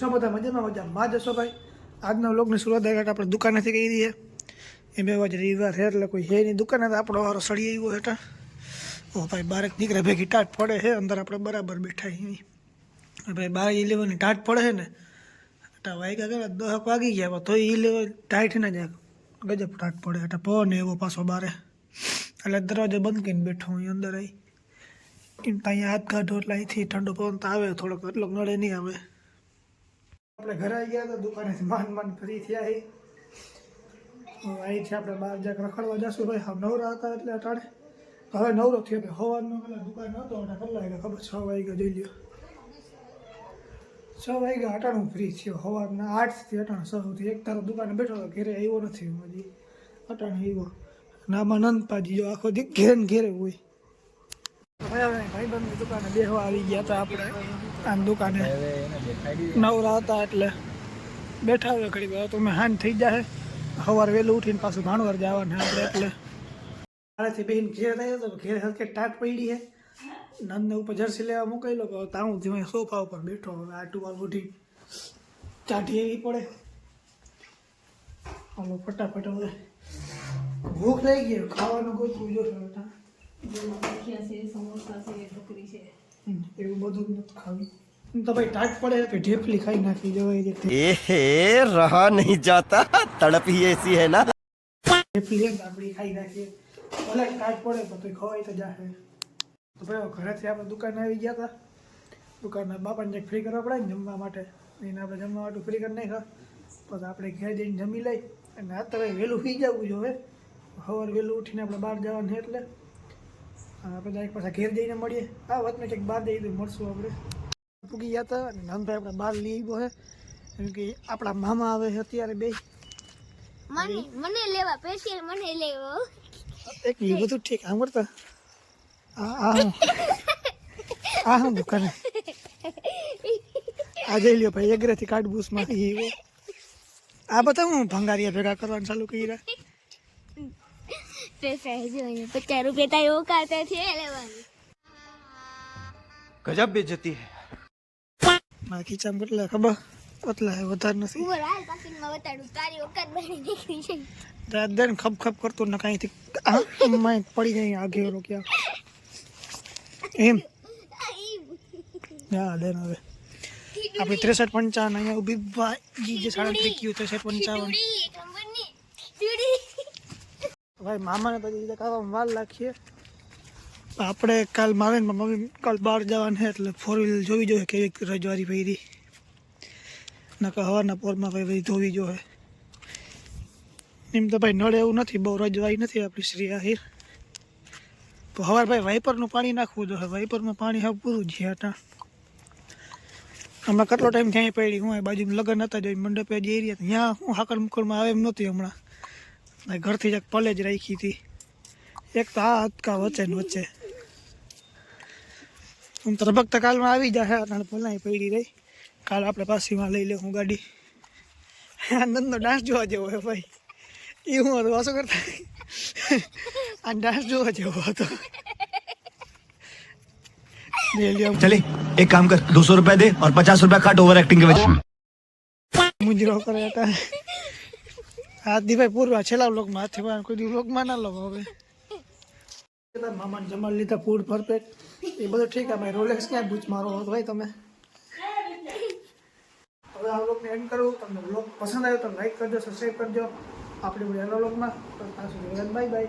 છો બધા મજામાં? મજા માં જશો ભાઈ? આજના વ્લોગની શરૂઆત direct આપણે દુકાનેથી કહી દઈએ. એ બે વાગે રવિવાર છે, એટલે કોઈ હે નહીં. દુકાને તો આપણો વારો સળી આવ્યો હેઠા. ઓ ભાઈ, બારેક દીકરા ભેગી ટાટ પડે છે, અંદર આપણે બરાબર બેઠા અહીં ભાઈ, બાર ઇલેવનની ટાટ પડે છે ને? એટલે વાગ્યા ગયા દહક વાગી ગયા. તો ઇલેવન ટાઈટ ને જાય. ગજબ ટાટ પડે એટલે પવન એવો પાછો બારે. એટલે દરવાજો બંધ કરીને બેઠો હું અંદર આવી એમ તો અહીંયા હાથ કાઢો એટલે અહીંથી ઠંડો પવન તો આવે, થોડોક એટલો નડે નહીં આવે. આપણે ઘરે આવી ગયા તો દુકાનેથી માન માન ફ્રી થયા અહીં અહીંથી આપણે બહાર જાક રખડવા જશું ભાઈ. હા નવરા હતા એટલે અટાડે હવે નવરો થયો ભાઈ. સવારનો પેલા દુકાન નહોતો એટલે કલાક એટલે ખબર છ વાગ્યા જોઈ લ્યો. છ વાગ્યા અટાણું ફ્રી થયો. સવારના આઠથી અટાણ સૌથી એક તારો દુકાને બેઠો હતો, ઘરે આવ્યો નથી હું હજી. અટાણ આવ્યો. નામાં નંદપાજી જો આખો દી ઘેરે ઘેરે હોય. ભાઈબંધની દુકાને બેહવા આવી ગયા હતા આપણે. આમ દુકાને નવરા હતા એટલે બેઠા હોય ઘડી વાર તો મેં હાન થઈ જાય સવારે વહેલું ઉઠીને પાછું ભાણવર જવાનું આપણે એટલે. મારાથી બેન ઘેર થયો તો ઘેર હલકે ટાટ પડી છે. નંદને ઉપર જર્સી લેવા મોકલેલો તો તાઉં ધીમે સોફા ઉપર બેઠો. હવે આટું વાર ઉઠી ચાટી એવી પડે. હાલો ફટાફટ હવે ભૂખ લઈ ગઈ. ખાવાનું ગોતવું છે ઢોકરી હમ, એવું બધું જ નથી ખાવું તો ભાઈ ટાટ પડે તો ઢેફલી ખાઈ નાખી જવાય રીતે एहे रहा नहीं जाता तड़प ही ऐसी है ना ઢેફલી એમ આપણી ખાઈ નાખીએ ભલે ટાટ પડે તો પછી ખવાય તો જાહે તો ભાઈ હવે ઘરેથી આપણે દુકાને આવી ગયા હતા દુકાનના બાપાને કંઈક ફ્રી કરવા પડે ને જમવા માટે એને આપણે જમવા માટે ફ્રી કરી નાખ્યા પછી આપણે ઘેર જઈને જમી લઈ અને અત્યારે વહેલું સુઈ જવું જોઈએ સવારે વહેલું ઉઠીને આપણે બહાર જવાનું છે એટલે અને આપણે ડાયરેક્ટ પાછા ઘેર જઈને મળીએ. આ વચમાં કંઈક બહાર જઈ તો મળશું આપણે. પૂગી ગયા હતા અને નંદભાઈ આપણે બહાર લઈ આવ્યો છે. કેમ કે આપણા મામા આવે છે અત્યારે બે મને મને લેવા સ્પેશિયલ મને લેવો. એક એ બધું ઠીક સાંભળતા આ આ હું. આ હું દુકાને. આ જઈ લ્યો ભાઈ અગ્રેથી કાઢ બૂસમાં એ આ બધા હું ભંગારિયા ભેગા કરવાનું ચાલુ કર્યા. પૈસા જોઈએ પચાસ રૂપિયા તારે ઓકાતા છે લેવાનું ગજબ બેજતી હે બાકી ચામ કેટલા ખબર કેટલા હે વધાર નથી બોલ હાલ પાકીન માં વતાડું તારી ઓકાત બની નીકળી છે રાત દન ખપ ખપ કરતો ન કાઈ થી મેં પડી ગઈ આગે રો ક્યાં એમ હા લેન હવે આપણે ત્રેસઠ પંચાવન અહીંયા ઊભી જે સાડા ત્રીસ ક્યુ ત્રેસઠ પંચાવન ભાઈ, મામાને પછી રીતે ખાવામાં વાર રાખીએ આપણે કાલ મારે મમ્મી કાલ બહાર જવાનું છે, એટલે ફોર વ્હીલર જોવી જોઈએ, કેવી રજવારી પહેરી. નકર હવાના પોરમાં ભાઈ બધી ધોવી જોઈએ. એમ તો ભાઈ નળે એવું નથી, બહુ રજવાઈ નથી આપણી શ્રી આહિર. તો હવાર ભાઈ વાઇપરનું પાણી નાખવું જોઈએ, વાઇપરમાં પાણી હવે પૂરું છે હતા હમણાં કેટલો ટાઈમ ક્યાંય પડી, હું બાજુમાં લગ્ન હતા જોઈ મંડપે જે એરિયા ત્યાં હું હાકડ મુકડમાં આવે એમ નહોતી હમણાં. ઘરથી એક પલેજ રાખી હતી. એક તો આ હતકા વચ્ચે ને વચ્ચે. હું તો લગભગ કાલમાં આવી જશે અને ભલાઈ પડી રહી. કાલ આપણે પાસીમાં લઈ લઉં ગાડી. આનંદનો ડાન્સ જોવા જેવો હે ભાઈ. એ હું હતો વાસો કરતા? આ ડાન્સ જોવા જેવો હતો. ચલે એક કામ કર દોસો રૂપિયા દે ઓર પચાસ રૂપિયા કાટ ઓવર એક્ટિંગ કે મુંજરો કરે હતા. હાથ દીભાઈ પૂરવા છેલ્લા લોકમાં હાથે પણ કોઈ દી લોકમાં ના લો હવે. મામાને જમાડી લીધા ફૂડ પરફેક્ટ એ બધું ઠીક અમે રોલેક્સ ક્યાં બૂચ મારો હતો ભાઈ તમે. હવે આ વ્લોગને એન્ડ કરું, તમને વ્લોગ પસંદ આવ્યો તો લાઈક કરજો સબસ્ક્રાઈબ કરજો. આપણે બધા સુધી બાય બાય